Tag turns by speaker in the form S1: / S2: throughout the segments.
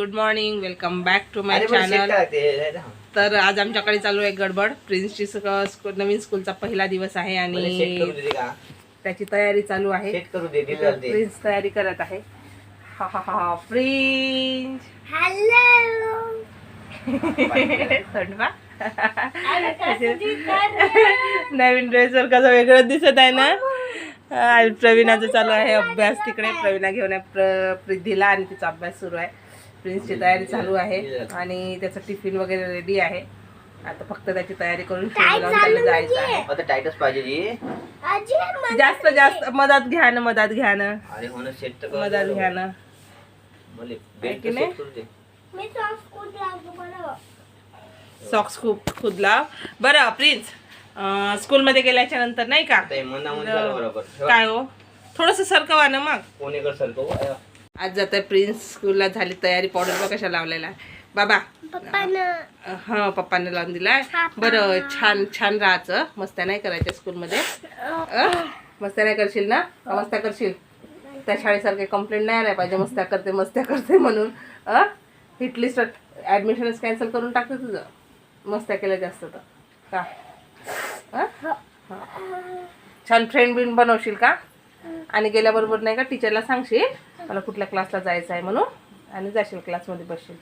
S1: Good morning welcome back to my channel तर आज आमच्याकडे चालू आहे गडबड. प्रिन्सची नवीन स्कूलचा पहिला दिवस आहे आणि त्याची तयारी चालू आहे. प्रिन्स तयारी करत आहे. हा हा हा प्रिन्स नवीन ड्रेसवर कसं वेगळं दिसत आहे ना? प्रवीणाचं चालू आहे. अभ्यास तिकडे प्रवीणा घेऊन आहे. प्र प्रिधीला आणि तिचा अभ्यास सुरू आहे. प्रिन्सची तयारी चालू आहे आणि त्याचं टिफिन वगैरे रेडी आहे. आता फक्त त्याची तयारी करून जायचं आहे.
S2: आता टायटच पाहिजे जी.
S3: आजी मला-
S1: जास्त जास्त मदत घ्या ना मदत घ्या ना.
S2: अरे हो
S1: मदत. घ्या ना. की नाही?
S3: सॉक्स
S1: खूप खुदला बरं प्रिन्स स्कूलमध्ये गेल्याच्यानंतर नाही का. काय हो? थोडस सरकवा ना मग.
S2: कोणीकडे सरको अय,
S1: आज जात प्रिन्स स्कूलला झाली तयारी पावडर कशा लावलेला आहे बाबा. हा पप्पाने लावून दिलाय. बरं छान छान राहायचं. मस्त्या नाही करायच्या स्कूलमध्ये अं? मस्त्या नाही करशील ना? का मस्त्या करशील? त्या शाळेसारखे कंप्लेंट नाही आल्या पाहिजे. मस्त्या करते मस्त्या करते म्हणून. अ? हिटलिस्ट ॲडमिशनच कॅन्सल करून टाकते तुझं. मस्त्या केल्या जास्त तर. का? हा. छान फ्रेंड बिंड बनवशील का? आणि गेल्याबरोबर नाही का टीचरला सांगशील मला कुठल्या क्लासला जायचं आहे म्हणून आणि जाशील क्लासमध्ये बसशील.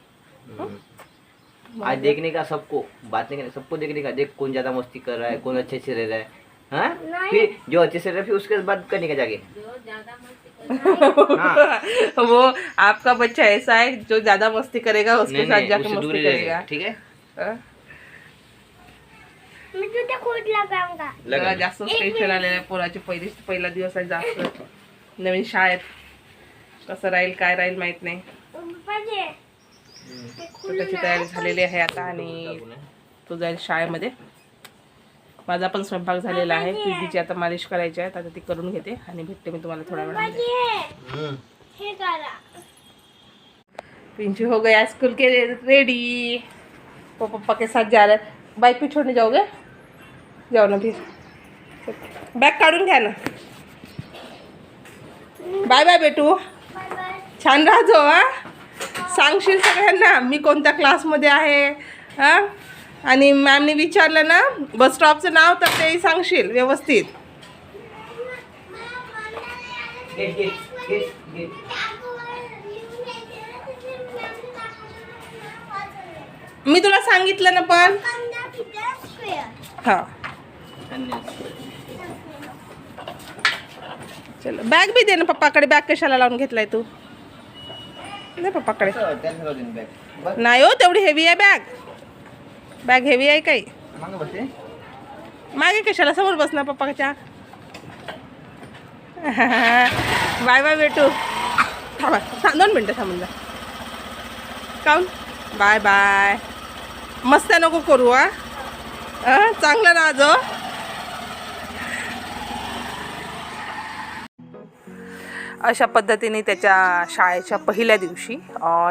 S2: आज देखने का सबको बात नहीं करनी सबको देखने का देख कौन ज्यादा मस्ती कर रहा है कौन अच्छे से रह रहा है. हाँ? फिर जो अच्छे से रह रहा है फिर उसके बाद करने का जाके हाँ.
S1: वो आपका बच्चा ऐसा है जो ज्यादा मस्ती करेगा उसके साथ जाके मस्ती
S2: ही
S1: करेगा।
S2: रहेगा ठीक है?
S3: मी तुझ्या खूट लगाव का
S1: जरा
S2: लगा
S1: जास्त टेन्शन आलेलं आहे पोराची पहिली पहिला दिवस आहे जास्त. नवीन शाळेत. कसं राहील काय राहील माहीत नाही. तर त्याची तयारी झालेली आहे आता आणि तो जाईल शाळेमध्ये. माझा पण स्वयंपाक झालेला आहे. प्रीतीची आता मालिश करायची आहे. आता ती करून घेते आणि भेटते मी तुम्हाला थोड्या.
S3: हे करा.
S1: पिंची हो गया स्कूल के रेडी वो पापा के साथ जा रहा है. बाइक पे छोड़ने जाओगे? जाओ ना फिर. बॅग काढून घ्या ना. बाय बाय बेटू. छान राहतो हा? सांगशील सगळ्यांना? मी कोणत्या क्लासमध्ये आहे? हां? आणि मॅमने विचारलं ना बस स्टॉपचं नाव तर तेही सांगशील व्यवस्थित. मी तुला सांगितलं ना पण? हां. चलो बॅग बी दे ना पप्पाकडे. बॅग कशाला लावून घेतलाय तू? दे पप्पाकडे नाही हो तेवढी हेवी आहे बॅग बॅग हेवी आहे काही. मागे कशाला समोर बस ना पप्पाच्या? बाय बाय बेटू. थांबा दोन मिनटं थांबून जा. काऊन? Bye bye. मस्त नको करू हा. चांगलं राहजो. अशा पद्धतीने त्याच्या शाळेच्या पहिल्या दिवशी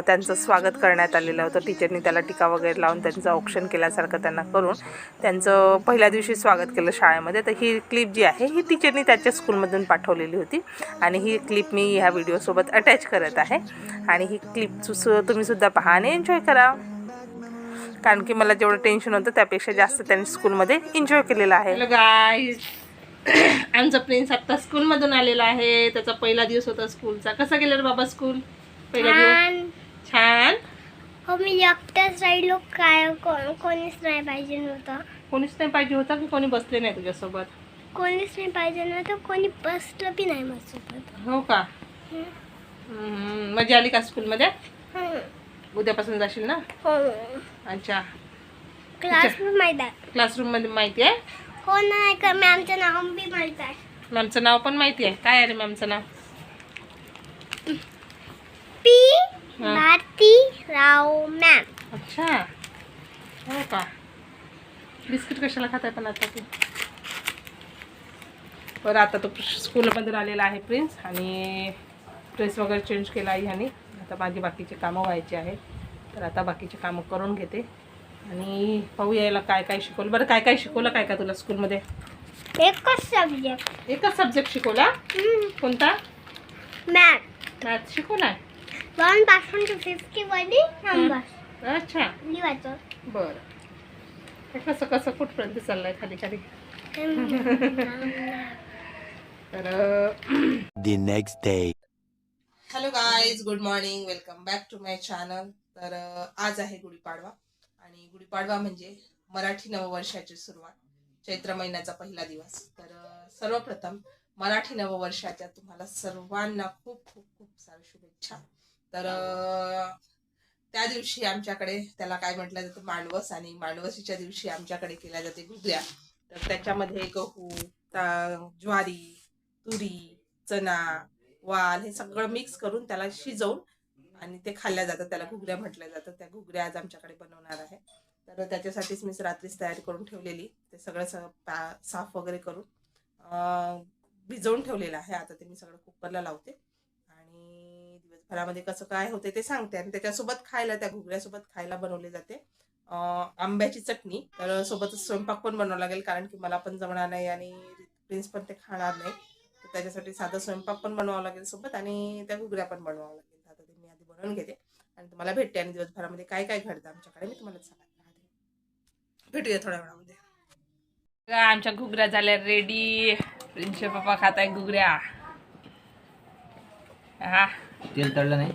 S1: त्यांचं स्वागत करण्यात आलेलं होतं. टीचरनी त्याला टीका वगैरे लावून त्यांचं औक्षण केल्यासारखं त्यांना करून त्यांचं पहिल्या दिवशी स्वागत केलं शाळेमध्ये. तर ही क्लिप जी आहे ही टीचरनी त्याच्या स्कूलमधून पाठवलेली होती. आणि ही क्लिप मी ह्या व्हिडिओसोबत अटॅच करत आहे. आणि ही क्लिप तुम्हीसुद्धा पहा आणि एन्जॉय करा. कारण की मला जेवढं टेन्शन होतं त्यापेक्षा जास्त त्यांनी स्कूलमध्ये एन्जॉय केलेलं आहे. हॅलो आमचा प्रिन्स आत्ता स्कूलमधून आलेला आहे. त्याचा पहिला दिवस होता स्कूलचा कसा गेला रे बाबा स्कूल पहिला दिवस?
S3: छान.
S1: छान?
S3: हो मी एकटाच राहिलो. काय कोणीच नाही पाहिजे नव्हतं.
S1: कोणीच नाही पाहिजे होता की कोणी बसले नाही तुझ्यासोबत?
S3: कोणीच नाही पाहिजे नव्हतं. कोणी बसलं बी नाही माझ्यासोबत.
S1: हो का? मजा आली का स्कूलमध्ये
S3: हं.
S1: उद्यापासून जाशील ना?
S3: हो.
S1: अच्छा.
S3: क्लासरूम माहीत आहे
S1: क्लासरूममध्ये माहिती आहे?
S3: हो नाही का मॅमचं नाव बी माहीत आहे.
S1: मॅमचं नाव पण माहिती आहे. काय आहे रे मॅमचं नाव?
S3: पी. भारती राव मॅम.
S1: अच्छा. हो का? बिस्किट कशाला खाताय पण आता तू? बरं आता तो स्कूलमधून आलेला आहे प्रिन्स आणि ड्रेस वगैरे चेंज केला आहे ह्याने. आता माझी बाकीचे कामं व्हायचे आहेत तर आता बाकीचे कामं करून घेते. आणि पाहू यायला काय काय शिकवलं. बरं काय काय शिकवलं काय काय तुला स्कूलमध्ये
S3: एकच सब्जेक्ट
S1: एकच सब्जेक्ट शिकवला? कोणता?
S3: मॅथ
S1: मॅथ शिकवला
S3: वनपासून टू फिफ्टी मध्ये नंबर
S1: अच्छा.
S3: लिहायचं
S1: बरं. हे कसं कसं कुठपर्यंत चाललंय खाली खाली? तर
S4: the next day.
S1: Hello guys good morning welcome back to my channel तर अ, आज आहे गुढीपाडवा. आणि गुढीपाडवा म्हणजे मराठी नववर्षाची सुरुवात चैत्र महिन्याचा पहिला दिवस. तर सर्वप्रथम मराठी नववर्षाच्या तुम्हाला सर्वांना खूप खूप खूप साऱ्या शुभेच्छा. तर त्या दिवशी आमच्याकडे त्याला काय म्हटलं जातं मांडवस आणि मांडवसीच्या दिवशी आमच्याकडे केल्या जाते गुजऱ्या तर त्याच्यामध्ये गहू ज्वारी तुरी चना वाल हे सगळं मिक्स करून त्याला शिजवून आणि ते खाल्ल्या जातं त्याला घुगऱ्या म्हटल्या जातात. त्या घुगऱ्या आज आमच्याकडे बनवणार आहे. तर त्याच्यासाठीच मी रात्रीच तयारी करून ठेवलेली. ते सगळं स- पा- साफ वगैरे करून भिजवून ठेवलेलं आहे. आता ते मी सगळं कुकरला लावते. आणि दिवसभरामध्ये कसं काय होते ते सांगते. आणि त्याच्यासोबत खायला त्या घुगऱ्यासोबत खायला बनवले जाते. आंब्याची चटणी. तर सोबतच स्वयंपाक पण बनवावा लागेल. कारण की मला पण जमणार नाही आणि प्रिन्स पण ते खाणार नाही. तर त्याच्यासाठी साधा स्वयंपाक पण बनवावा लागेल सोबत आणि त्या घुगऱ्या पण बनवावं लागेल. बनवून घेते. आणि तुम्हाला भेटते आणि दिवसभरामध्ये काय काय घडतं आमच्याकडे मी तुम्हाला सांगत राहते. भेटूया थोड्या वेळामध्ये. आमच्या घुगऱ्या झाल्या रेडी प्रिन्सचे पप्पा खात आहे घुगऱ्या. हा.
S2: तेल तळलं नाही?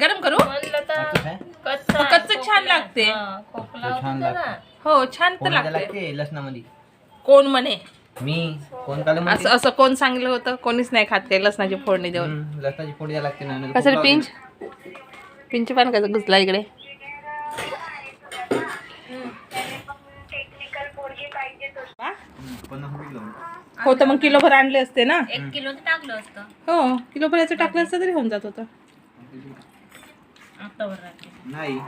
S1: गरम करू? कच्च छान लागते.
S2: तो छान लागतं.
S1: हो छान तर लागते.
S2: लसणामध्ये?
S1: कोण म्हणे?
S2: मी? कोण?
S1: असं असं कोण सांगितलं होतं? कोणीच नाही खात ते लसणाची फोडणी देऊन.
S2: लसणाची फोडी द्यायला लागते ना
S1: कसं पिंच? पिंच पान कसं घुसला इकडे. हो तर मग किलोभर आणले असते ना?
S5: एक किलो टाकलं असतं.
S1: हो किलोभर याचं टाकलं असतं तरी होऊन जात होतं.
S2: नाही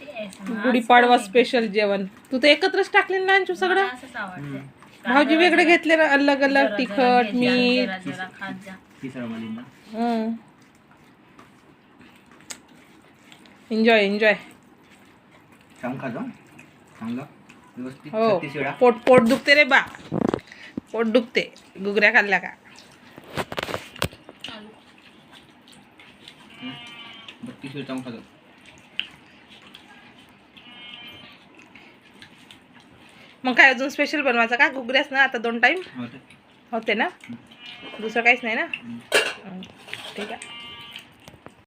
S5: ते.
S1: गुढीपाडवा स्पेशल जेवण. तू तर एकत्रच टाकले ना लांचू सगळं? भाऊजी वेगळे घेतले ना अलग अलग तिखट मीठ. एन्जॉय एन्जॉय
S2: चांग खा चांगलं व्यवस्थित
S1: हो. पोट पोट दुखते रे बा. पोट दुखते. गुगऱ्या खाल्ल्या का?
S2: बत्तीस चांग खा
S1: मग काय अजून स्पेशल बनवायचं का? घुगऱ्याच ना आता दोन टाइम
S2: ते.
S1: होते ना? दुसरं काहीच नाही ना? ठीक आहे.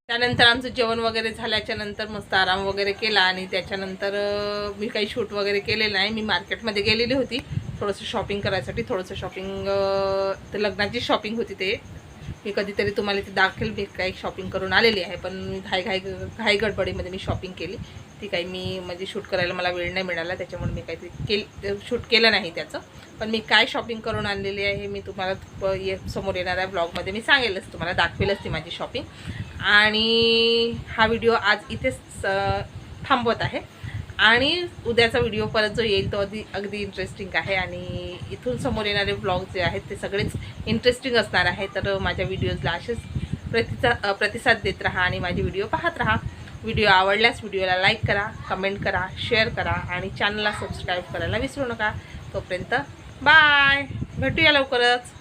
S1: त्यानंतर आमचं जेवण वगैरे झाल्याच्यानंतर मस्त आराम वगैरे केला आणि त्याच्यानंतर मी काही शूट वगैरे केलेलं नाही. मी मार्केटमध्ये गेलेली होती. थोडंसं शॉपिंग करायसाठी थोडंसं शॉपिंग लग्नाची शॉपिंग होती ते. मी कधीतरी तुम्हाला ते दाखवेल मी काही शॉपिंग करून आलेली आहे पण मी घाई घाई घाई गडबडीमध्ये मी शॉपिंग केली. ती काही मी म्हणजे शूट करायला मला वेळ नाही मिळाला त्याच्यामुळे मी काही केल शूट केलं नाही त्याचं. पण मी काय शॉपिंग करून आणलेली आहे मी तुम्हाला ये समोर येणाऱ्या ब्लॉगमध्ये मी सांगेलच तुम्हाला दाखवेलच ती माझी शॉपिंग आणि हा व्हिडिओ आज इथेच थांबवत आहे. आणि उद्याचा व्हिडिओ परत जो येईल तो अगदी अगदी इंटरेस्टिंग आहे. आणि इथून समोर येणारे ब्लॉग जे आहेत ते सगळेच इंटरेस्टिंग असणार आहे. तर माझ्या व्हिडिओजला असेच प्रतिसा प्रतिसाद देत राहा आणि माझे व्हिडिओ पाहत राहा. व्हिडिओ आवडल्यास व्हिडिओला लाईक करा कमेंट करा शेअर करा आणि चॅनलला सबस्क्राईब करायला विसरू नका. तोपर्यंत बाय भेटूया लवकरच.